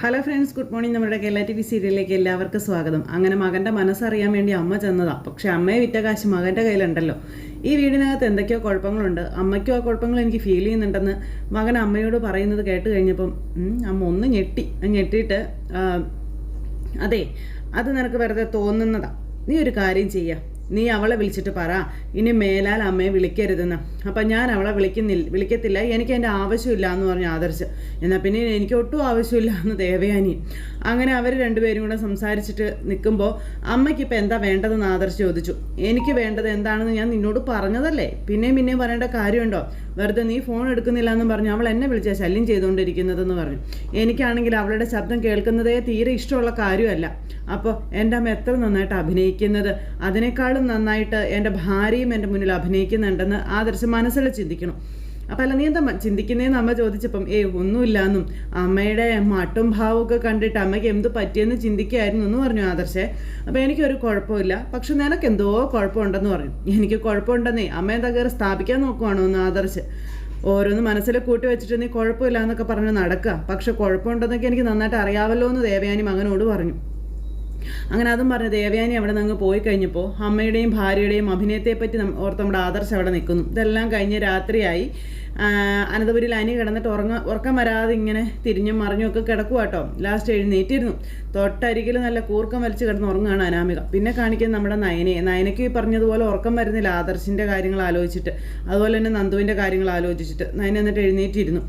Hello friends good morning നമ്മുടെ Kerala T V സീരിയലിലേക്ക് എല്ലാവർക്കും സ്വാഗതം. അങ്ങനെ മകന്റെ മനസ്സറിയാൻ വേണ്ടി അമ്മ ചെന്നതാണ് പക്ഷേ അമ്മയെ വിറ്റ കാശ് മകന്റെ കയ്യിലുണ്ടല്ലോ. ഈ വീടിനകത്ത് എന്തൊക്കെയോ കുഴപ്പങ്ങളുണ്ട്. അമ്മയ്ക്കും ആ കുഴപ്പങ്ങൾ എനിക്ക് ഫീൽ ചെയ്യുന്നുണ്ടെന്ന് മകൻ അമ്മയോട് പറയുന്നത് കേട്ട് കഴിഞ്ഞപ്പം അമ്മ ഒന്ന് ഞെട്ടി. ഞെട്ടിയിട്ട് അതെ അത് നിനക്ക് വെറുതെ തോന്നുന്നതാ. നീ ഒരു കാര്യം ചെയ്യാ. നീ അവളെ വിളിച്ചിട്ട് പറ. ഇനി മേലാൽ അമ്മയെ വിളിക്കരുതെന്ന്. അപ്പം ഞാൻ അവളെ വിളിക്കുന്നില്ല വിളിക്കത്തില്ല. എനിക്ക് എന്റെ ആവശ്യമില്ല എന്ന് പറഞ്ഞു ആദർശ് എന്നാൽ പിന്നെ എനിക്ക് ഒട്ടും ആവശ്യമില്ല എന്ന് ദേവയാനി. അങ്ങനെ അവർ രണ്ടുപേരും കൂടെ സംസാരിച്ചിട്ട് നിൽക്കുമ്പോൾ അമ്മയ്ക്ക് ഇപ്പം എന്താ വേണ്ടതെന്ന് ആദർശ് ചോദിച്ചു. എനിക്ക് വേണ്ടത് എന്താണെന്ന് ഞാൻ നിന്നോട് പറഞ്ഞതല്ലേ? പിന്നെയും പിന്നെയും പറയേണ്ട കാര്യമുണ്ടോ? വെറുതെ നീ ഫോൺ എടുക്കുന്നില്ല എന്ന് പറഞ്ഞു അവൾ എന്നെ വിളിച്ചാൽ ശല്യം ചെയ്തുകൊണ്ടിരിക്കുന്നതെന്ന് പറഞ്ഞു. എനിക്കാണെങ്കിൽ അവളുടെ ശബ്ദം കേൾക്കുന്നതേ തീരെ ഇഷ്ടമുള്ള കാര്യമല്ല. അപ്പോൾ എന്റെ അമ്മ എത്ര നന്നായിട്ട് അഭിനയിക്കുന്നത്? അതിനേക്കാളും നന്നായിട്ട് എന്റെ ഭാര്യയും എന്റെ മുന്നിൽ അഭിനയിക്കുന്നുണ്ടെന്ന് ആദർശം മനസ്സിൽ ചിന്തിക്കണം. അപ്പം അല്ല നീ എന്താ ചിന്തിക്കുന്നതെന്ന് അമ്മ ചോദിച്ചപ്പം ഏ ഒന്നുമില്ലാന്നും അമ്മയുടെ മട്ടും ഭാവമൊക്കെ കണ്ടിട്ട് അമ്മയ്ക്ക് എന്ത് പറ്റിയെന്ന് ചിന്തിക്കായിരുന്നു എന്ന് പറഞ്ഞു ആദർശേ. അപ്പം എനിക്കൊരു കുഴപ്പമില്ല. പക്ഷെ നിനക്ക് എന്തോ കുഴപ്പമുണ്ടെന്ന് പറഞ്ഞു. എനിക്ക് കുഴപ്പമുണ്ടെന്നേ അമ്മ എന്താ സ്ഥാപിക്കാൻ നോക്കുവാണോ എന്ന് ആദർശ്. ഓരോന്ന് മനസ്സിൽ കൂട്ടി വെച്ചിട്ട് നീ കുഴപ്പമില്ല എന്നൊക്കെ പറഞ്ഞ് നടക്കുക. പക്ഷെ കുഴപ്പമുണ്ടെന്നൊക്കെ എനിക്ക് നന്നായിട്ട് അറിയാമല്ലോ എന്ന് ദേവയാനി മകനോട് പറഞ്ഞു. അങ്ങനെ അതും പറഞ്ഞ് ദേവയാനി അവിടെ നിന്ന് പോയി കഴിഞ്ഞപ്പോൾ അമ്മയുടെയും ഭാര്യയുടെയും അഭിനയത്തെപ്പറ്റി ഓർത്ത് നമ്മുടെ ആദർശ് അവിടെ നിൽക്കുന്നു. ഇതെല്ലാം കഴിഞ്ഞ് രാത്രിയായി. അനന്തപുരിയിൽ അനി കിടന്നിട്ട് ഉറങ്ങ ഉറക്കം വരാതെ ഇങ്ങനെ തിരിഞ്ഞും മറിഞ്ഞും ഒക്കെ കിടക്കുക കേട്ടോ ലാസ്റ്റ് എഴുന്നേറ്റിരുന്നു. തൊട്ടരികിൽ നല്ല കൂർക്കം വലിച്ച് കിടന്ന് ഉറങ്ങുകയാണ് അനാമിക. പിന്നെ കാണിക്കുന്നത് നമ്മുടെ നയനയെ. നയനയ്ക്ക് പറഞ്ഞതുപോലെ ഉറക്കം വരുന്നില്ല ആദർശിന്റെ കാര്യങ്ങൾ ആലോചിച്ചിട്ട്. അതുപോലെ തന്നെ നന്ദുവിന്റെ കാര്യങ്ങൾ ആലോചിച്ചിട്ട്. നയന എന്നിട്ട് എഴുന്നേറ്റിരുന്നു.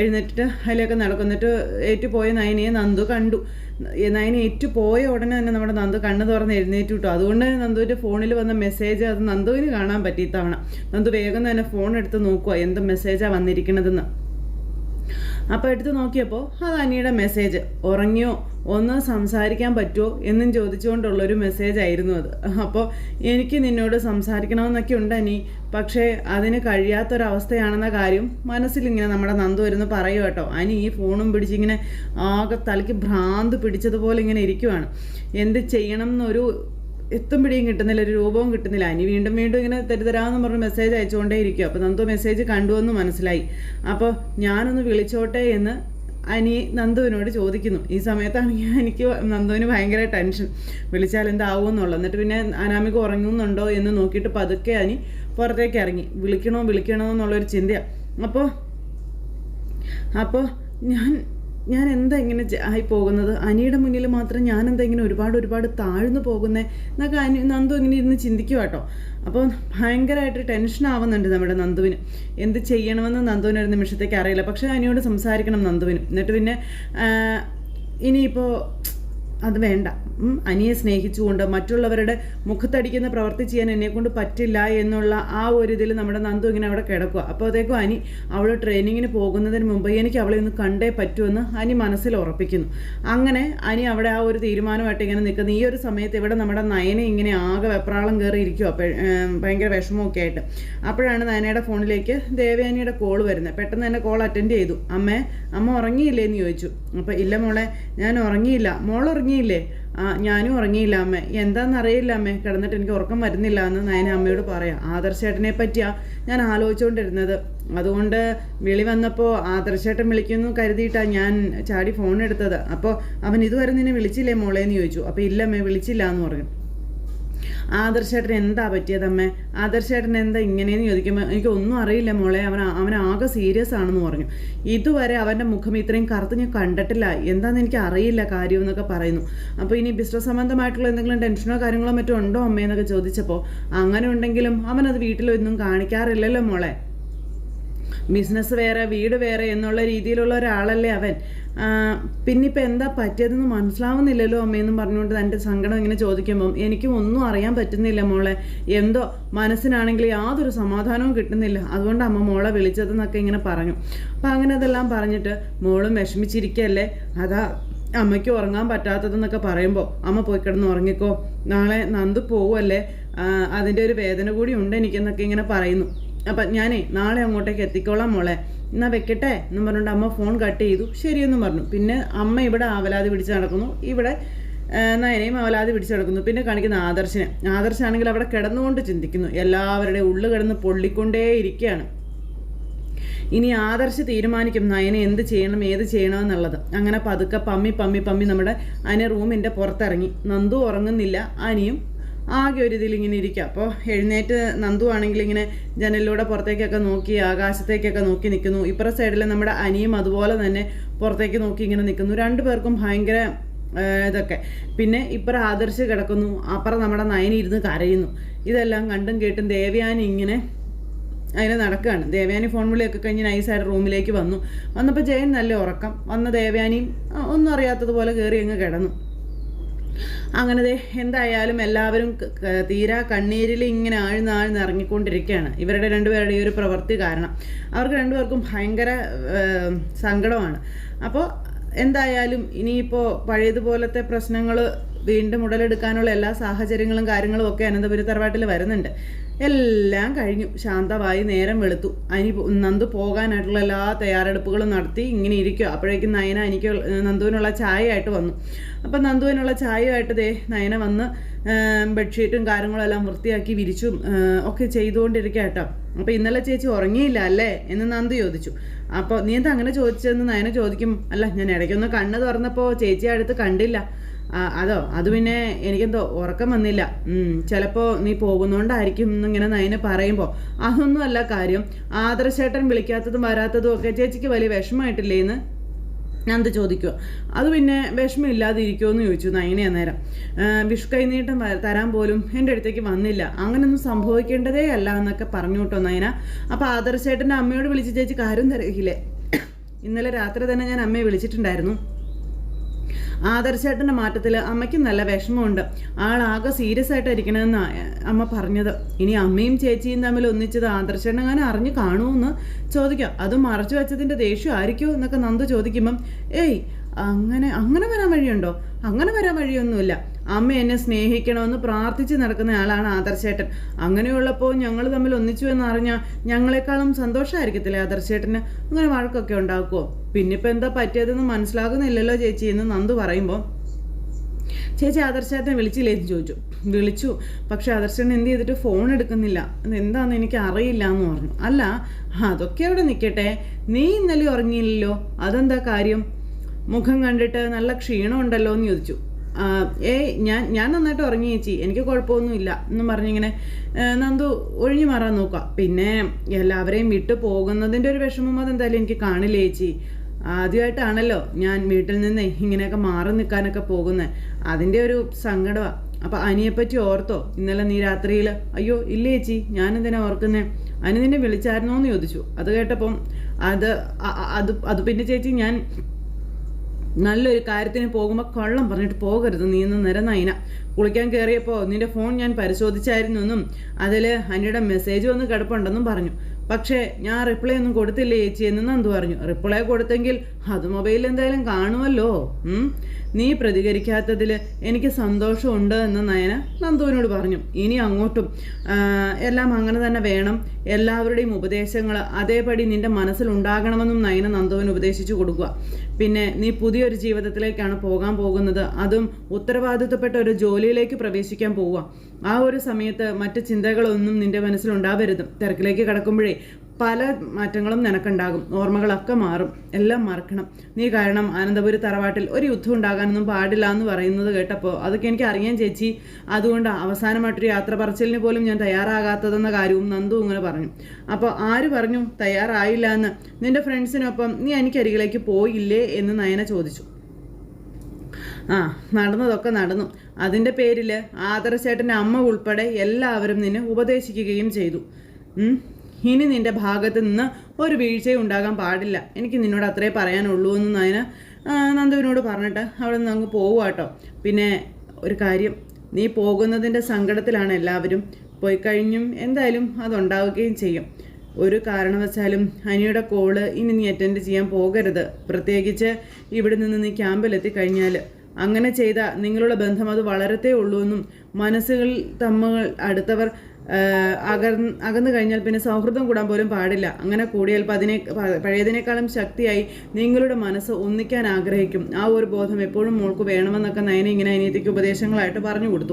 എഴുന്നേറ്റിട്ട് അതിലൊക്കെ നടക്കുന്നിട്ട് ഏറ്റുപോയ നയനയെ നന്ദു കണ്ടു. നയന ഏറ്റു പോയ ഉടനെ തന്നെ നമ്മുടെ നന്ദു കണ്ണ് തുറന്ന് എഴുന്നേറ്റ് വിട്ടു. അതുകൊണ്ട് തന്നെ നന്ദുവിന്റെ ഫോണിൽ വന്ന മെസ്സേജ് അത് നന്ദുവിന് കാണാൻ പറ്റി ഇത്തവണ. നന്ദു വേഗം തന്നെ ഫോൺ എടുത്ത് നോക്കുക എന്ത് മെസ്സേജാണ് വന്നിരിക്കണതെന്ന്. അപ്പോൾ എടുത്ത് നോക്കിയപ്പോൾ അത് അനിയുടെ മെസ്സേജ് ഉറങ്ങിയോ? ഒന്ന് സംസാരിക്കാൻ പറ്റുമോ എന്നും ചോദിച്ചുകൊണ്ടുള്ളൊരു മെസ്സേജ് ആയിരുന്നു അത്. അപ്പോൾ എനിക്ക് നിന്നോട് സംസാരിക്കണമെന്നൊക്കെ ഉണ്ട് അനി. പക്ഷേ അതിന് കഴിയാത്തൊരവസ്ഥയാണെന്ന കാര്യം മനസ്സിലിങ്ങനെ നമ്മുടെ നന്ദു വരുന്ന് പറയൂ കേട്ടോ. അനി ഈ ഫോണും പിടിച്ചിങ്ങനെ ആകെ തലയ്ക്ക് ഭ്രാന്ത് പിടിച്ചതുപോലെ ഇങ്ങനെ ഇരിക്കുവാണ്. എന്ത് ചെയ്യണം എന്നൊരു എത്തും പിടിയും കിട്ടുന്നില്ല ഒരു രൂപവും കിട്ടുന്നില്ല. ഇനി വീണ്ടും വീണ്ടും ഇങ്ങനെ തരുതരാമെന്ന് പറഞ്ഞ് മെസ്സേജ് അയച്ചുകൊണ്ടേ ഇരിക്കും അപ്പോൾ നന്ദു മെസ്സേജ് കണ്ടുവെന്ന് മനസ്സിലായി. അപ്പോൾ ഞാനൊന്ന് വിളിച്ചോട്ടെ എന്ന് അനി നന്ദുവിനോട് ചോദിക്കുന്നു. ഈ സമയത്താണെങ്കിൽ എനിക്ക് നന്ദുവിന് ഭയങ്കര ടെൻഷൻ വിളിച്ചാൽ എന്താവും എന്നുള്ളത്. എന്നിട്ട് പിന്നെ അനാമിക ഉറങ്ങുന്നുണ്ടോ എന്ന് നോക്കിയിട്ട് പതുക്കെ അനി പുറത്തേക്ക് ഇറങ്ങി. വിളിക്കണോ വിളിക്കണോ എന്നുള്ളൊരു ചിന്തയാണ് അപ്പോൾ അപ്പോൾ ഞാൻ ഞാൻ എന്താ ഇങ്ങനെ ആയി പോകുന്നത്? അനിയുടെ മുന്നിൽ മാത്രം ഞാൻ എന്താ ഇങ്ങനെ ഒരുപാട് ഒരുപാട് താഴ്ന്നു പോകുന്നത് എന്നൊക്കെ അനി നന്ദു ഇങ്ങനെ ഇരുന്ന് ചിന്തിക്കുക കേട്ടോ അപ്പോൾ ഭയങ്കരമായിട്ട് ടെൻഷൻ ആവുന്നുണ്ട് നമ്മുടെ നന്ദുവിന്. എന്ത് ചെയ്യണമെന്ന് നന്ദുവിന് ഒരു നിമിഷത്തേക്ക് അറിയില്ല. പക്ഷേ അനിയോട് സംസാരിക്കണം നന്ദുവിന്. എന്നിട്ട് പിന്നെ ഇനിയിപ്പോൾ അത് വേണ്ട. അനിയെ സ്നേഹിച്ചുകൊണ്ട് മറ്റുള്ളവരുടെ മുഖത്തടിക്കുന്ന പ്രവൃത്തി ചെയ്യാൻ എന്നെക്കൊണ്ട് പറ്റില്ല എന്നുള്ള ആ ഒരു ഇതിൽ നമ്മുടെ നന്ദു ഇങ്ങനെ അവിടെ കിടക്കുക അപ്പോഴത്തേക്കും അനി അവൾ ട്രെയിനിങ്ങിന് പോകുന്നതിന് മുമ്പ് എനിക്ക് അവളെ ഒന്ന് കണ്ടേ പറ്റുമെന്ന് അനി മനസ്സിൽ ഉറപ്പിക്കുന്നു. അങ്ങനെ അനി അവിടെ ആ ഒരു തീരുമാനമായിട്ട് ഇങ്ങനെ നിൽക്കുന്നു. ഈ ഒരു സമയത്ത് ഇവിടെ നമ്മുടെ നയനെ ഇങ്ങനെ ആകെ വെപ്രാളം കയറി ഇരിക്കുക ഭയങ്കര വിഷമമൊക്കെ ആയിട്ട്. അപ്പോഴാണ് നയനയുടെ ഫോണിലേക്ക് ദേവയാനിയുടെ കോൾ വരുന്നത്. പെട്ടെന്ന് തന്നെ കോൾ അറ്റൻഡ് ചെയ്തു. അമ്മേ അമ്മ ഉറങ്ങിയില്ലേ എന്ന് ചോദിച്ചു. അപ്പോൾ ഇല്ല മോളെ ഞാൻ ഉറങ്ങിയില്ല. മോൾ ഉറങ്ങിയില്ലേ? ആ ഞാനും ഉറങ്ങിയില്ല അമ്മ. എന്താണെന്ന് അറിയില്ല അമ്മേ. കിടന്നിട്ട് എനിക്ക് ഉറക്കം വരുന്നില്ല എന്ന് നയന അമ്മയോട് പറയാം. ആദർശേട്ടനെ പറ്റിയാ ഞാൻ ആലോചിച്ചുകൊണ്ടിരുന്നത് അതുകൊണ്ട് വിളി വന്നപ്പോൾ ആദർശേട്ടൻ വിളിക്കുന്നു കരുതിയിട്ടാണ് ഞാൻ ചാടി ഫോൺ എടുത്തത്. അപ്പോൾ അവൻ ഇതുവരെ നിന്നെ വിളിച്ചില്ലേ മോളേന്ന് ചോദിച്ചു. അപ്പോൾ ഇല്ല അമ്മേ വിളിച്ചില്ല എന്ന് പറഞ്ഞു. ആദർശേട്ടൻ എന്താ പറ്റിയത് അമ്മേ? ആദർശേട്ടൻ എന്താ ഇങ്ങനെയെന്ന് ചോദിക്കുമ്പോൾ എനിക്ക് ഒന്നും അറിയില്ല മോളെ അവൻ അവൻ ആകെ സീരിയസ് ആണെന്ന് പറഞ്ഞു. ഇതുവരെ അവന്റെ മുഖം ഇത്രയും കറുത്ത് ഞാൻ കണ്ടിട്ടില്ല. എന്താണെന്ന് എനിക്ക് അറിയില്ല കാര്യം എന്നൊക്കെ പറയുന്നു. അപ്പോൾ ഇനി ബിസിനസ് സംബന്ധമായിട്ടുള്ള എന്തെങ്കിലും ടെൻഷനോ കാര്യങ്ങളോ മറ്റോ ഉണ്ടോ അമ്മയെന്നൊക്കെ ചോദിച്ചപ്പോൾ അങ്ങനെ ഉണ്ടെങ്കിലും അവനത് വീട്ടിലൊന്നും കാണിക്കാറില്ലല്ലോ മോളെ. ബിസിനസ് വേറെ വീട് വേറെ എന്നുള്ള രീതിയിലുള്ള ഒരാളല്ലേ അവൻ. പിന്നിപ്പോൾ എന്താ പറ്റിയതെന്ന് മനസ്സിലാവുന്നില്ലല്ലോ അമ്മയെന്നും പറഞ്ഞുകൊണ്ട് തന്റെ സങ്കടം ഇങ്ങനെ ചോദിക്കുമ്പം എനിക്കും ഒന്നും അറിയാൻ പറ്റുന്നില്ല മോളെ. എന്തോ മനസ്സിനാണെങ്കിൽ യാതൊരു സമാധാനവും കിട്ടുന്നില്ല. അതുകൊണ്ട് അമ്മ മോളെ വിളിച്ചതെന്നൊക്കെ ഇങ്ങനെ പറഞ്ഞു. അപ്പം അങ്ങനെ അതെല്ലാം പറഞ്ഞിട്ട് മോളും വിഷമിച്ചിരിക്കല്ലേ? അതാ അമ്മയ്ക്ക് ഉറങ്ങാൻ പറ്റാത്തതെന്നൊക്കെ പറയുമ്പോൾ അമ്മ പോയി കിടന്ന് ഉറങ്ങിക്കോ. നാളെ നന്ദു പോവല്ലേ? അതിന്റെ ഒരു വേദന കൂടി ഉണ്ട് എനിക്കെന്നൊക്കെ ഇങ്ങനെ പറയുന്നു. അപ്പം ഞാനേ നാളെ അങ്ങോട്ടേക്ക് എത്തിക്കോളാം മോളെ. എന്നാ വെക്കട്ടെ? എന്നും പറഞ്ഞുകൊണ്ട് അമ്മ ഫോൺ കട്ട് ചെയ്തു. ശരിയെന്നും പറഞ്ഞു. പിന്നെ അമ്മ ഇവിടെ ആവലാതി പിടിച്ച് നടക്കുന്നു. ഇവിടെ നയനയും അവലാതി പിടിച്ച് നടക്കുന്നു. പിന്നെ കാണിക്കുന്ന ആദർശനെ. ആദർശാണെങ്കിൽ അവിടെ കിടന്നുകൊണ്ട് ചിന്തിക്കുന്നു. എല്ലാവരുടെയും ഉള്ളു കിടന്ന് പൊള്ളിക്കൊണ്ടേ ഇരിക്കുകയാണ്. ഇനി ആദർശ് തീരുമാനിക്കും നയനെ എന്ത് ചെയ്യണം ഏത് ചെയ്യണം എന്നുള്ളത്. അങ്ങനെ പതുക്കെ പമ്മി പമ്മി പമ്മി നമ്മുടെ അനിയ റൂമിന്റെ പുറത്തിറങ്ങി. നന്ദു ഉറങ്ങുന്നില്ല. അനിയും ആകെ ഒരു ഇതിൽ ഇങ്ങനെ ഇരിക്കുക അപ്പോൾ എഴുന്നേറ്റ് നന്ദു ആണെങ്കിൽ ഇങ്ങനെ ജനലിലൂടെ പുറത്തേക്കൊക്കെ നോക്കി ആകാശത്തേക്കൊക്കെ നോക്കി നിൽക്കുന്നു ഇപ്പുറ സൈഡിൽ നമ്മുടെ അനിയും അതുപോലെ തന്നെ പുറത്തേക്ക് നോക്കി ഇങ്ങനെ നിൽക്കുന്നു രണ്ടു പേർക്കും ഭയങ്കര ഇതൊക്കെ. പിന്നെ ഇപ്പുറം ആദർശ് കിടക്കുന്നു. അപ്പുറം നമ്മുടെ നയനി ഇരുന്ന് കരയുന്നു. ഇതെല്ലാം കണ്ടും കേട്ടും ദേവയാനി ഇങ്ങനെ അതിന് നടക്കുകയാണ് ദേവയാനി ഫോൺ വിളിയൊക്കെ കഴിഞ്ഞ് നൈസായിട്ട് റൂമിലേക്ക് വന്നു. വന്നപ്പോൾ ജയൻ നല്ല ഉറക്കം. വന്ന ദേവയാനിയും ഒന്നും അറിയാത്തതുപോലെ കയറി അങ്ങ് കിടന്നു. അങ്ങനെ എന്തായാലും എല്ലാവരും തീരാ കണ്ണീരിൽ ഇങ്ങനെ ആഴ്ന്ന് ആഴ്ന്ന് ഇറങ്ങിക്കൊണ്ടിരിക്കുകയാണ്. ഇവരുടെ രണ്ടുപേരുടെ ഈ ഒരു പ്രവൃത്തി കാരണം. അവർക്ക് രണ്ടുപേർക്കും ഭയങ്കര സങ്കടമാണ്. അപ്പോൾ എന്തായാലും ഇനിയിപ്പോൾ പഴയതുപോലത്തെ പ്രശ്നങ്ങൾ വീണ്ടും ഉടലെടുക്കാനുള്ള എല്ലാ സാഹചര്യങ്ങളും കാര്യങ്ങളും ഒക്കെ അനന്തപുരി തറവാട്ടിൽ വരുന്നുണ്ട്. എല്ലാം കഴിഞ്ഞു. ശാന്തമായി നേരം വെളുത്തു. അനി നന്ദു പോകാനായിട്ടുള്ള എല്ലാ തയ്യാറെടുപ്പുകളും നടത്തി ഇങ്ങനെ ഇരിക്കുക. അപ്പോഴേക്കും നയന എനിക്ക് നന്ദുവിനുള്ള ചായയായിട്ട് വന്നു. അപ്പം നന്ദുവിനുള്ള ചായയായിട്ട് ദേ നയന വന്ന് ബെഡ്ഷീറ്റും കാര്യങ്ങളും എല്ലാം വൃത്തിയാക്കി വിരിച്ചും ഒക്കെ ചെയ്തുകൊണ്ടിരിക്കുക കേട്ടോ. അപ്പോൾ ഇന്നലെ ചേച്ചി ഉറങ്ങിയില്ല അല്ലേ എന്ന് നന്ദു ചോദിച്ചു. അപ്പോൾ നീ എന്താ അങ്ങനെ ചോദിച്ചതെന്ന് നയന ചോദിക്കും. അല്ല ഞാൻ ഇടയ്ക്കൊന്ന് കണ്ണ് തുറന്നപ്പോൾ ചേച്ചി അടുത്ത് കണ്ടില്ല. അതോ? അത് പിന്നെ എനിക്കെന്തോ ഉറക്കം വന്നില്ല. ചിലപ്പോൾ നീ പോകുന്നോണ്ടായിരിക്കും എന്നിങ്ങനെ നയനെ അതൊന്നും അല്ല കാര്യം. ആദർശേട്ടൻ വിളിക്കാത്തതും വരാത്തതും ഒക്കെ ചേച്ചിക്ക് വലിയ വിഷമമായിട്ടില്ലേ എന്ന് ഞാൻ നന്ദ ചോദിക്കുക അത് പിന്നെ വിഷമമില്ലാതിരിക്കുമോ എന്ന് ചോദിച്ചു നയനെ നേരം വിഷു കൈനീട്ടം തരാൻ പോലും എന്റെ അടുത്തേക്ക് വന്നില്ല. അങ്ങനൊന്നും സംഭവിക്കേണ്ടതേ അല്ല എന്നൊക്കെ പറഞ്ഞു കേട്ടോ നയന. അപ്പോൾ ആദർശേട്ടന്റെ അമ്മയോട് വിളിച്ച് ചേച്ചി കാര്യം തരയില്ലേ ഇന്നലെ രാത്രി തന്നെ ഞാൻ അമ്മയെ വിളിച്ചിട്ടുണ്ടായിരുന്നു. ആദർശേട്ടന്റെ മാറ്റത്തിൽ അമ്മയ്ക്കും നല്ല വിഷമമുണ്ട്. ആളാകെ സീരിയസ് ആയിട്ട് ഇരിക്കണമെന്ന് അമ്മ പറഞ്ഞത്. ഇനി അമ്മയും ചേച്ചിയും തമ്മിൽ ഒന്നിച്ചത് ആദർശേട്ടൻ അങ്ങനെ അറിഞ്ഞു കാണുമെന്ന് ചോദിക്കാം. അത് മറച്ചു വെച്ചതിന്റെ ദേഷ്യം ആയിരിക്കുമോ എന്നൊക്കെ നന്ദു ചോദിക്കുമ്പം ഏയ് അങ്ങനെ അങ്ങനെ വരാൻ വഴിയുണ്ടോ? അങ്ങനെ വരാൻ വഴിയൊന്നുമില്ല. അമ്മ എന്നെ സ്നേഹിക്കണമെന്ന് പ്രാർത്ഥിച്ച് നടക്കുന്ന ആളാണ് ആദർശേട്ടൻ. അങ്ങനെയുള്ളപ്പോൾ ഞങ്ങൾ തമ്മിൽ ഒന്നിച്ചു എന്ന് അറിഞ്ഞാൽ ഞങ്ങളെക്കാളും സന്തോഷമായിരിക്കത്തില്ലേ ആദർശേട്ടന്? അങ്ങനെ വഴക്കൊക്കെ ഉണ്ടാക്കുമോ പിന്നിപ്പോൾ എന്താ പറ്റിയതെന്ന് മനസ്സിലാകുന്നില്ലല്ലോ ചേച്ചി എന്ന് നന്ദു പറയുമ്പോൾ ചേച്ചി ആദർശേട്ടനെ വിളിച്ചില്ലേ എന്ന് ചോദിച്ചു. വിളിച്ചു. പക്ഷെ ആദർശൻ എന്ത് ചെയ്തിട്ട് ഫോൺ എടുക്കുന്നില്ല. എന്താണെന്ന് എനിക്ക് അറിയില്ല എന്ന് പറഞ്ഞു. അല്ല അതൊക്കെ അവിടെ നിൽക്കട്ടെ നീ ഇന്നലെ ഉറങ്ങിയില്ലല്ലോ. അതെന്താ കാര്യം? മുഖം കണ്ടിട്ട് നല്ല ക്ഷീണമുണ്ടല്ലോ എന്ന് ചോദിച്ചു. ഏയ് ഞാൻ ഞാൻ നന്നായിട്ട് ഉറങ്ങി ചേച്ചി. എനിക്ക് കുഴപ്പമൊന്നുമില്ല. എന്നും പറഞ്ഞിങ്ങനെ നന്ദു ഒഴിഞ്ഞു മാറാൻ നോക്കുക. പിന്നെ എല്ലാവരെയും വിട്ട് പോകുന്നതിന്റെ ഒരു വിഷമം അതെന്തായാലും എനിക്ക് കാണില്ല ചേച്ചി? ആദ്യമായിട്ടാണല്ലോ ഞാൻ വീട്ടിൽ നിന്ന് ഇങ്ങനെയൊക്കെ മാറി നിൽക്കാനൊക്കെ പോകുന്നത്. അതിന്റെ ഒരു സങ്കടമാണ് അപ്പം അനിയെപ്പറ്റി ഓർത്തോ? ഇന്നലെ നീ രാത്രിയിൽ അയ്യോ ഇല്ല ചേച്ചി? ഞാൻ എന്തിനാ ഓർക്കുന്നേ? അനി നിന്നെ വിളിച്ചായിരുന്നോ എന്ന് ചോദിച്ചു. അത് കേട്ടപ്പം അത് അത് അത് പിന്നെ ചേച്ചി ഞാൻ നല്ലൊരു കാര്യത്തിന് പോകുമ്പോൾ കള്ളം പറഞ്ഞിട്ട് പോകരുത്. നീ ഇന്ന് നിരനയിന കുളിക്കാൻ കയറിയപ്പോൾ നിന്റെ ഫോൺ ഞാൻ പരിശോധിച്ചായിരുന്നു എന്നും അതിൽ അനിയുടെ മെസ്സേജ് വന്ന് കിടപ്പുണ്ടെന്നും പറഞ്ഞു. പക്ഷേ ഞാൻ റിപ്ലൈ ഒന്നും കൊടുത്തില്ല ചേച്ചി എന്ന് നന്ദു പറഞ്ഞു. റിപ്ലൈ കൊടുത്തെങ്കിൽ അത് മൊബൈലിൽ എന്തായാലും കാണുമല്ലോ. നീ പ്രതികരിക്കാത്തതിൽ എനിക്ക് സന്തോഷമുണ്ട് എന്ന് നയന നന്ദുവിനോട് പറഞ്ഞു. ഇനി അങ്ങോട്ടും എല്ലാം അങ്ങനെ തന്നെ വേണം. എല്ലാവരുടെയും ഉപദേശങ്ങൾ അതേപടി നിന്റെ മനസ്സിൽ ഉണ്ടാകണമെന്നും നയന നന്ദുവിന് ഉപദേശിച്ചു കൊടുക്കുക. പിന്നെ നീ പുതിയൊരു ജീവിതത്തിലേക്കാണ് പോകാൻ പോകുന്നത്. അതും ഉത്തരവാദിത്വപ്പെട്ട ഒരു ജോലിയിലേക്ക് പ്രവേശിക്കാൻ പോവുക. ആ ഒരു സമയത്ത് മറ്റ് ചിന്തകളൊന്നും നിന്റെ മനസ്സിലുണ്ടാവരുത് തിരക്കിലേക്ക് കടക്കുമ്പോഴേ പല മാറ്റങ്ങളും നിനക്കുണ്ടാകും. ഓർമ്മകളൊക്കെ മാറും. എല്ലാം മറക്കണം. നീ കാരണം ആനന്ദപുരി തറവാട്ടിൽ ഒരു യുദ്ധം ഉണ്ടാകാനൊന്നും പാടില്ല എന്ന് പറയുന്നത് കേട്ടപ്പോൾ അതൊക്കെ എനിക്ക് അറിയാൻ ചേച്ചി. അതുകൊണ്ട് അവസാനമായിട്ടൊരു യാത്ര പറച്ചിലിന് പോലും ഞാൻ തയ്യാറാകാത്തതെന്ന കാര്യവും നന്ദു ഇങ്ങനെ പറഞ്ഞു. അപ്പോൾ ആര് പറഞ്ഞു തയ്യാറായില്ല എന്ന്? നിന്റെ ഫ്രണ്ട്സിനൊപ്പം നീ എനിക്ക് അരികിലേക്ക് പോയില്ലേ എന്ന് നയന ചോദിച്ചു. ആ നടന്നതൊക്കെ നടന്നു. അതിന്റെ പേരിൽ ആദർശേട്ടന്റെ അമ്മ ഉൾപ്പെടെ എല്ലാവരും നിന്നെ ഉപദേശിക്കുകയും ചെയ്തു. ഇനി നിന്റെ ഭാഗത്ത് നിന്ന് ഒരു വീഴ്ചയും ഉണ്ടാകാൻ പാടില്ല. എനിക്ക് നിന്നോട് അത്രേ പറയാനുള്ളൂ എന്ന് നയന നന്ദുവിനോട് പറഞ്ഞിട്ട് അവിടെ നിന്ന് അങ്ങ് പോവുക കേട്ടോ. പിന്നെ ഒരു കാര്യം നീ പോകുന്നതിന്റെ സങ്കടത്തിലാണ് എല്ലാവരും. പോയി കഴിഞ്ഞും എന്തായാലും അതുണ്ടാവുകയും ചെയ്യും. ഒരു കാരണവശാലും അനിയുടെ കോൾ ഇനി നീ അറ്റൻഡ് ചെയ്യാൻ പോകരുത്. പ്രത്യേകിച്ച് ഇവിടെ നിന്ന് നീ ക്യാമ്പിലെത്തി കഴിഞ്ഞാൽ അങ്ങനെ ചെയ്ത നിങ്ങളുടെ ബന്ധം അത് വളരത്തേ ഉള്ളൂ എന്നും മനസ്സുകളിൽ തമ്മിൽ അടുത്തവർ അകന്ന് അകന്നു കഴിഞ്ഞാൽ പിന്നെ സൗഹൃദം കൂടാൻ പോലും പാടില്ല. അങ്ങനെ കൂടിയാൽ പതിനെ പ- പഴയതിനേക്കാളും ശക്തിയായി നിങ്ങളുടെ മനസ്സ് ഒന്നിക്കാൻ ആഗ്രഹിക്കും. ആ ഒരു ബോധം എപ്പോഴും മോൾക്ക് വേണമെന്നൊക്കെ നയനെ ഇങ്ങനെ അനിയത്തിക്ക് ഉപദേശങ്ങളായിട്ട് പറഞ്ഞു കൊടുത്തു.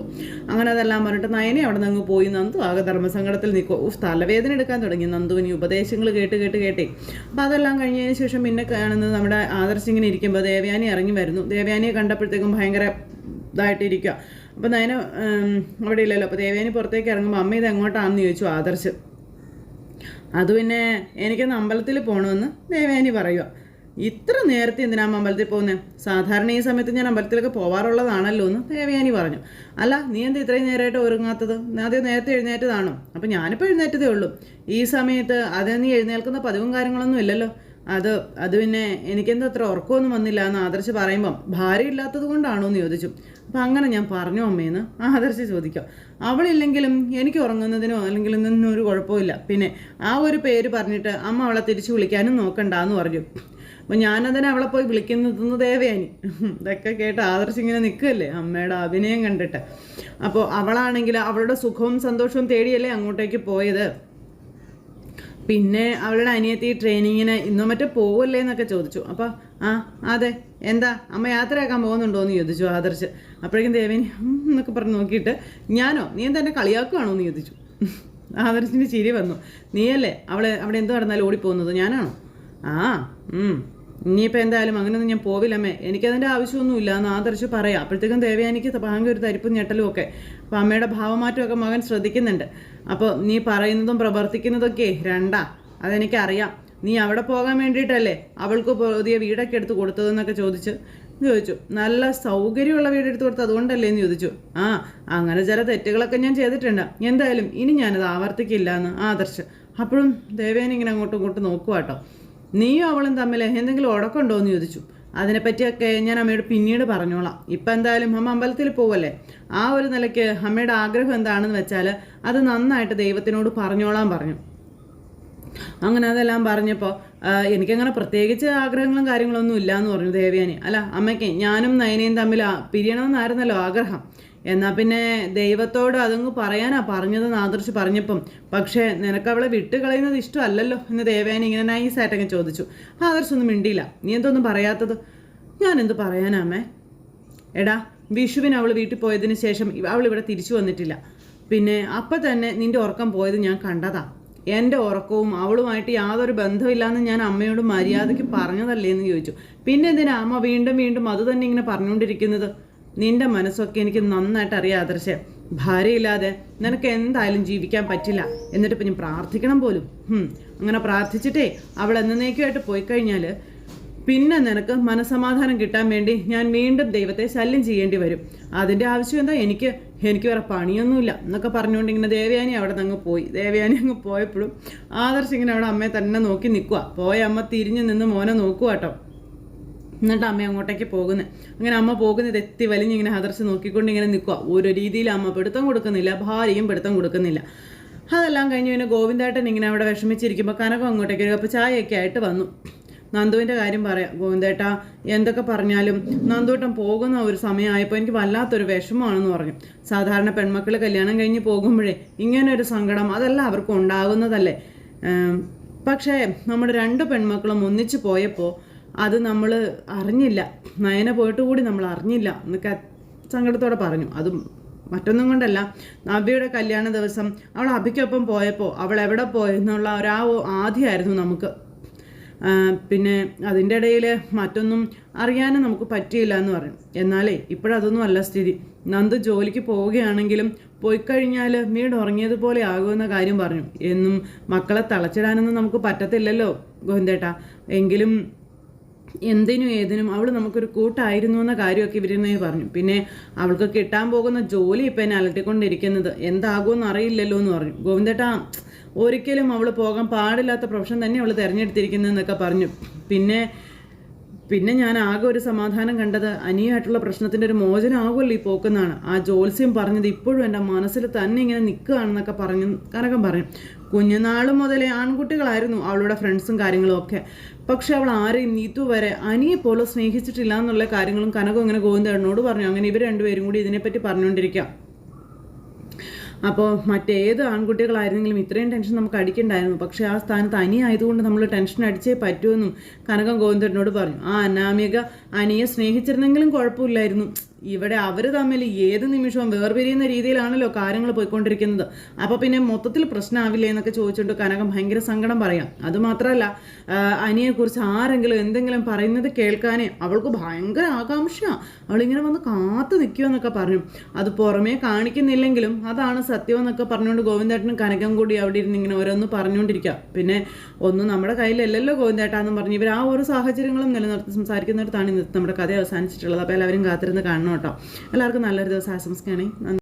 അങ്ങനെ അതെല്ലാം പറഞ്ഞിട്ട് നയനെ അവിടെ നിന്ന് പോയി. നന്ദു ആകെ ധർമ്മസങ്കടത്തിൽ നിൽക്കും ഉഫ് തലവേദന എടുക്കാൻ തുടങ്ങി. നന്ദുവിന് ഉപദേശങ്ങൾ കേട്ട് കേട്ട് കേട്ടേ. അപ്പം അതെല്ലാം കഴിഞ്ഞതിന് ശേഷം പിന്നെ കാണുന്നത് നമ്മുടെ ആദർശിങ്ങനെ ഇരിക്കുമ്പോൾ ദേവയാനി ഇറങ്ങി വരുന്നു. ദേവയാനിയെ കണ്ടപ്പോഴത്തേക്കും ഭയങ്കര ഇതായിട്ടിരിക്കുക. അപ്പം നയന അവിടെ ഇല്ലല്ലോ. അപ്പോൾ ദേവേനി പുറത്തേക്ക് ഇറങ്ങുമ്പോൾ അമ്മ ഇത് എങ്ങോട്ടാണെന്ന് ചോദിച്ചു ആദർശ്. അത് പിന്നെ എനിക്കൊന്ന് അമ്പലത്തിൽ പോകണമെന്ന് ദേവേനി പറയുക ഇത്ര നേരത്തെ എന്തിനാ അമ്മ അമ്പലത്തിൽ പോകുന്നത് സാധാരണ ഈ സമയത്ത് ഞാൻ അമ്പലത്തിലൊക്കെ പോവാറുള്ളതാണല്ലോ എന്ന് ദേവയാനി പറഞ്ഞു. അല്ല നീ എന്താ ഇത്രയും നേരമായിട്ട് ഒരുങ്ങാത്തത്? ആദ്യം നേരത്തെ എഴുന്നേറ്റതാണോ? അപ്പം ഞാനിപ്പോൾ എഴുന്നേറ്റതേ ഉള്ളൂ. ഈ സമയത്ത് അതേ നീ എഴുന്നേൽക്കുന്ന പതിവും കാര്യങ്ങളൊന്നും ഇല്ലല്ലോ. അത് അത് പിന്നെ എനിക്കെന്താ അത്ര ഉറക്കമൊന്നും വന്നില്ല എന്ന് ആദർശ് പറയുമ്പം ഭാര്യ ഇല്ലാത്തത് കൊണ്ടാണോ എന്ന് ചോദിച്ചു. അപ്പം അങ്ങനെ ഞാൻ പറഞ്ഞു അമ്മയെന്ന് ആദർശ് ചോദിക്കാം അവളില്ലെങ്കിലും എനിക്ക് ഉറങ്ങുന്നതിനോ അല്ലെങ്കിൽ നിന്നും ഒരു കുഴപ്പമില്ല പിന്നെ ആ ഒരു പേര് പറഞ്ഞിട്ട് അമ്മ അവളെ തിരിച്ചു വിളിക്കാനും നോക്കണ്ട എന്ന് പറഞ്ഞു. അപ്പം ഞാനതിനെ അവളെ പോയി വിളിക്കുന്നതെന്ന് ദേവയാനി. ഇതൊക്കെ കേട്ട് ആദർശ് ഇങ്ങനെ നിൽക്കുകയല്ലേ അമ്മയുടെ അഭിനയം കണ്ടിട്ട്. അപ്പോൾ അവളാണെങ്കിൽ അവളുടെ സുഖവും സന്തോഷവും തേടിയല്ലേ അങ്ങോട്ടേക്ക് പോയത്? പിന്നെ അവളുടെ അനിയത്തി ട്രെയിനിങ്ങിന് ഇന്നോ മറ്റോ പോവല്ലേ എന്നൊക്കെ ചോദിച്ചു. അപ്പോൾ ആ അതെ എന്താ അമ്മ യാത്രയാക്കാൻ പോകുന്നുണ്ടോ എന്ന് ചോദിച്ചു ആദർശ്. അപ്പോഴേക്കും ദേവേനി എന്നൊക്കെ പറഞ്ഞ് നോക്കിയിട്ട് ഞാനോ നീ എന്താ എന്നെ കളിയാക്കുകയാണോ എന്ന് ചോദിച്ചു. ആദർശിന് ചിരി വന്നു. നീയല്ലേ അവളെ അവിടെ എന്ത് നടന്നാലും ഓടിപ്പോകുന്നത്? ഞാനാണോ? ആ. ഇനിയിപ്പോൾ എന്തായാലും അങ്ങനെയൊന്നും ഞാൻ പോവില്ലമ്മേ. എനിക്കതിന്റെ ആവശ്യമൊന്നുമില്ല എന്ന് ആദർശ് പറയാം. അപ്പോഴത്തേക്കും ദേവയാനിക്ക് ഭയങ്കര ഒരു തരിപ്പും ഞെട്ടലും ഒക്കെ. അപ്പോൾ അമ്മയുടെ ഭാവമാറ്റമൊക്കെ മകൻ ശ്രദ്ധിക്കുന്നുണ്ട്. അപ്പോൾ നീ പറയുന്നതും പ്രവർത്തിക്കുന്നതൊക്കെ രണ്ടാ. അതെനിക്കറിയാം. നീ അവിടെ പോകാൻ വേണ്ടിയിട്ടല്ലേ അവൾക്ക് പുതിയ വീടൊക്കെ എടുത്ത് കൊടുത്തതെന്നൊക്കെ ചോദിച്ച് ചോദിച്ചു. നല്ല സൗകര്യമുള്ള വീട് എടുത്ത് കൊടുത്തത് അതുകൊണ്ടല്ലേ എന്ന് ചോദിച്ചു. ആ അങ്ങനെ ചില തെറ്റുകളൊക്കെ ഞാൻ ചെയ്തിട്ടുണ്ട്. എന്തായാലും ഇനി ഞാനത് ആവർത്തിക്കില്ല എന്ന് ആദർശ്. അപ്പോഴും ദേവേനിങ്ങനെ അങ്ങോട്ടും ഇങ്ങോട്ടും നോക്കുക കേട്ടോ നീയും അവളും തമ്മിൽ എന്തെങ്കിലും ഉടക്കമുണ്ടോ എന്ന് ചോദിച്ചു. അതിനെപ്പറ്റിയൊക്കെ ഞാൻ അമ്മയോട് പിന്നീട് പറഞ്ഞോളാം. ഇപ്പം എന്തായാലും അമ്മ അമ്പലത്തിൽ പോവല്ലേ? ആ ഒരു നിലയ്ക്ക് അമ്മയുടെ ആഗ്രഹം എന്താണെന്ന് വെച്ചാൽ അത് നന്നായിട്ട് ദൈവത്തിനോട് പറഞ്ഞോളാൻ പറഞ്ഞു. അങ്ങനെ അതെല്ലാം പറഞ്ഞപ്പോൾ എനിക്കങ്ങനെ പ്രത്യേകിച്ച് ആഗ്രഹങ്ങളും കാര്യങ്ങളൊന്നും ഇല്ല എന്ന് പറഞ്ഞു ദേവയാനി. അല്ല അമ്മയ്ക്ക് ഞാനും നയനയും തമ്മിൽ പിരിയണമെന്നായിരുന്നല്ലോ ആഗ്രഹം. എന്നാൽ പിന്നെ ദൈവത്തോട് അതങ്ങ് പറയാനാ പറഞ്ഞതെന്ന് ആദർശ് പറഞ്ഞപ്പം പക്ഷേ നിനക്ക് അവളെ വിട്ട് കളയുന്നത് ഇഷ്ടമല്ലല്ലോ? എന്ന് ദേവേന ഇങ്ങനെ നൈസായിട്ടങ്ങ് ചോദിച്ചു. ആദർശ് ഒന്നും മിണ്ടിയില്ല. നീ എന്തൊന്നും പറയാത്തത്? ഞാൻ എന്ത് പറയാനാ അമ്മേ? എടാ വിഷുവിന് അവൾ വീട്ടിൽ പോയതിന് ശേഷം അവൾ ഇവിടെ തിരിച്ചു വന്നിട്ടില്ല. പിന്നെ അപ്പം തന്നെ നിന്റെ ഉറക്കം പോയത് ഞാൻ കണ്ടതാ. എന്റെ ഉറക്കവും അവളുമായിട്ട് യാതൊരു ബന്ധമില്ലാന്ന് ഞാൻ അമ്മയോട് മര്യാദയ്ക്ക് പറഞ്ഞതല്ലേ എന്ന് ചോദിച്ചു. പിന്നെ എന്തിനാ അമ്മ വീണ്ടും വീണ്ടും അത് തന്നെ ഇങ്ങനെ പറഞ്ഞുകൊണ്ടിരിക്കുന്നത്? നിന്റെ മനസ്സൊക്കെ എനിക്ക് നന്നായിട്ട് അറിയാം ആദർശം. ഭാര്യയില്ലാതെ നിനക്ക് എന്തായാലും ജീവിക്കാൻ പറ്റില്ല. എന്നിട്ട് ഞാൻ പ്രാർത്ഥിക്കണം പോലും. അങ്ങനെ പ്രാർത്ഥിച്ചിട്ടേ അവൾ എന്നേക്കുമായിട്ട് പോയി കഴിഞ്ഞാൽ പിന്നെ നിനക്ക് മനസമാധാനം കിട്ടാൻ വേണ്ടി ഞാൻ വീണ്ടും ദൈവത്തെ ശല്യം ചെയ്യേണ്ടി വരും. അതിന്റെ ആവശ്യം എന്താ? എനിക്ക് എനിക്ക് വേറെ പണിയൊന്നുമില്ല എന്നൊക്കെ പറഞ്ഞുകൊണ്ട് ഇങ്ങനെ ദേവയാനി അവിടെ നിന്ന് പോയി. ദേവയാനി അങ്ങ് പോയപ്പോഴും ആദർശ് ഇങ്ങനെ അവിടെ അമ്മയെ തന്നെ നോക്കി നിൽക്കുക പോയ അമ്മ തിരിഞ്ഞു നിന്ന് മോനെ നോക്കുക കേട്ടോ എന്നിട്ട് അമ്മ അങ്ങോട്ടേക്ക് പോകുന്നത് അങ്ങനെ അമ്മ പോകുന്നത് എത്തി വലിഞ്ഞിങ്ങനെ ഹദർസ് നോക്കിക്കൊണ്ട് ഇങ്ങനെ നിൽക്കുക ഒരു രീതിയിൽ അമ്മ പിടുത്തം കൊടുക്കുന്നില്ല ഭാര്യയും പിടുത്തം കൊടുക്കുന്നില്ല. അതെല്ലാം കഴിഞ്ഞ് പിന്നെ ഗോവിന്ദേട്ടൻ ഇങ്ങനെ അവിടെ വിഷമിച്ചിരിക്കുമ്പോൾ കനകം അങ്ങോട്ടേക്ക് ഒരു കപ്പ് ചായയൊക്കെ ആയിട്ട് വന്നു. നന്ദുവിന്റെ കാര്യം പറയാം. ഗോവിന്ദേട്ട എന്തൊക്കെ പറഞ്ഞാലും നന്ദൂട്ടൻ പോകുന്ന ഒരു സമയമായപ്പോൾ എനിക്ക് വല്ലാത്തൊരു വിഷമമാണെന്ന് പറഞ്ഞു. സാധാരണ പെൺമക്കൾ കല്യാണം കഴിഞ്ഞ് പോകുമ്പോഴേ ഇങ്ങനെ ഒരു സങ്കടം അതെല്ലാം അവർക്ക് ഉണ്ടാകുന്നതല്ലേ? പക്ഷേ നമ്മുടെ രണ്ട് പെൺമക്കളും ഒന്നിച്ചു പോയപ്പോൾ അത് നമ്മൾ അറിഞ്ഞില്ല. നയന പോയിട്ട് കൂടി നമ്മൾ അറിഞ്ഞില്ല എന്നൊക്കെ സങ്കടത്തോടെ പറഞ്ഞു. അതും മറ്റൊന്നും കൊണ്ടല്ല. നവ്യയുടെ കല്യാണ ദിവസം അവൾ അഭിക്കൊപ്പം പോയപ്പോൾ അവൾ എവിടെ പോയെന്നുള്ള ഒരാ ആദ്യമായിരുന്നു നമുക്ക്. പിന്നെ അതിന്റെ ഇടയിൽ മറ്റൊന്നും അറിയാനും നമുക്ക് പറ്റിയില്ല എന്ന് പറയും എന്നാലേ ഇപ്പോഴതൊന്നും അല്ല സ്ഥിതി. നന്ദു ജോലിക്ക് പോവുകയാണെങ്കിലും പോയി കഴിഞ്ഞാൽ വീട് ഉറങ്ങിയതുപോലെ ആകുമെന്ന കാര്യം പറഞ്ഞു. എന്നും മക്കളെ തളച്ചിടാനൊന്നും നമുക്ക് പറ്റത്തില്ലല്ലോ ഗോവിന്ദേട്ട. എങ്കിലും എന്തിനും ഏതിനും അവൾ നമുക്കൊരു കൂട്ടായിരുന്നു എന്ന കാര്യമൊക്കെ ഇവരിനെ പറഞ്ഞു. പിന്നെ അവൾക്ക് കിട്ടാൻ പോകുന്ന ജോലി ഇപ്പം എന്നെ അലട്ടിക്കൊണ്ടിരിക്കുന്നത്. എന്താകുമെന്ന് അറിയില്ലല്ലോ എന്ന് പറഞ്ഞു. ഗോവിന്ദേട്ടാ ഒരിക്കലും അവൾ പോകാൻ പാടില്ലാത്ത പ്രൊഫഷൻ തന്നെ അവൾ തിരഞ്ഞെടുത്തിരിക്കുന്നതെന്നൊക്കെ പറഞ്ഞു. പിന്നെ പിന്നെ ഞാൻ ആകെ ഒരു സമാധാനം കണ്ടത് അനിയായിട്ടുള്ള പ്രശ്നത്തിന്റെ ഒരു മോചനമാകുമല്ലോ ഈ പോക്കെന്നാണ്. ആ ജോത്സ്യം പറഞ്ഞത് ഇപ്പോഴും എന്റെ മനസ്സിൽ തന്നെ ഇങ്ങനെ നിൽക്കുകയാണെന്നൊക്കെ പറഞ്ഞു കനകം പറയും. കുഞ്ഞുനാൾ മുതലേ ആൺകുട്ടികളായിരുന്നു അവളുടെ ഫ്രണ്ട്സും കാര്യങ്ങളും ഒക്കെ. പക്ഷെ അവൾ ആരെയും ഇതുവരെ അനിയെ പോലും സ്നേഹിച്ചിട്ടില്ല എന്നുള്ള കാര്യങ്ങളും കനകം ഇങ്ങനെ ഗോവിന്ദേടനോട് പറഞ്ഞു. അങ്ങനെ ഇവർ രണ്ടുപേരും കൂടി ഇതിനെപ്പറ്റി പറഞ്ഞുകൊണ്ടിരിക്കാം. അപ്പോൾ മറ്റേത് ആൺകുട്ടികളായിരുന്നെങ്കിലും ഇത്രയും ടെൻഷൻ നമുക്ക് അടിക്കണ്ടായിരുന്നു. പക്ഷേ ആ സ്ഥാനത്ത് അനി ആയതുകൊണ്ട് നമ്മൾ ടെൻഷൻ അടിച്ചേ പറ്റുമെന്നും കനകം ഗോവിന്ദനോട് പറഞ്ഞു. ആ അനാമിക അനിയെ സ്നേഹിച്ചിരുന്നെങ്കിലും കുഴപ്പമില്ലായിരുന്നു. ഇവിടെ അവർ തമ്മിൽ ഏത് നിമിഷവും വേർപിരിയുന്ന രീതിയിലാണല്ലോ കാര്യങ്ങൾ പോയിക്കൊണ്ടിരിക്കുന്നത്. അപ്പോൾ പിന്നെ മൊത്തത്തിൽ പ്രശ്നമാവില്ലേ എന്നൊക്കെ ചോദിച്ചുകൊണ്ട് കനകം ഭയങ്കര സങ്കടം പറയാം. അതുമാത്രമല്ല അനിയെക്കുറിച്ച് ആരെങ്കിലും എന്തെങ്കിലും പറയുന്നത് കേൾക്കാനേ അവൾക്ക് ഭയങ്കര ആകാംക്ഷയാണ് അവളിങ്ങനെ വന്ന് കാത്തു നിൽക്കുമെന്നൊക്കെ പറഞ്ഞു. അത് പുറമേ കാണിക്കുന്നില്ലെങ്കിലും അതാണ് സത്യം എന്നൊക്കെ പറഞ്ഞുകൊണ്ട് ഗോവിന്ദേട്ടനും കനകം കൂടി അവിടെ ഇരുന്ന് ഇങ്ങനെ ഓരോന്ന് പറഞ്ഞുകൊണ്ടിരിക്കുക പിന്നെ ഒന്നും നമ്മുടെ കയ്യിലല്ലല്ലോ ഗോവിന്ദേട്ടാന്ന് പറഞ്ഞ് ഇവർ ആ ഓരോ സാഹചര്യങ്ങളും നിലനിർത്തി സംസാരിക്കുന്നിടത്താണ് നമ്മുടെ കഥ അവസാനിച്ചിട്ടുള്ളത്. അപ്പോൾ എല്ലാവരും കാത്തിരുന്ന് കാണണം? കേട്ടോ. എല്ലാവർക്കും നല്ലൊരു ദിവസം ആശംസിക്കുകയാണെങ്കിൽ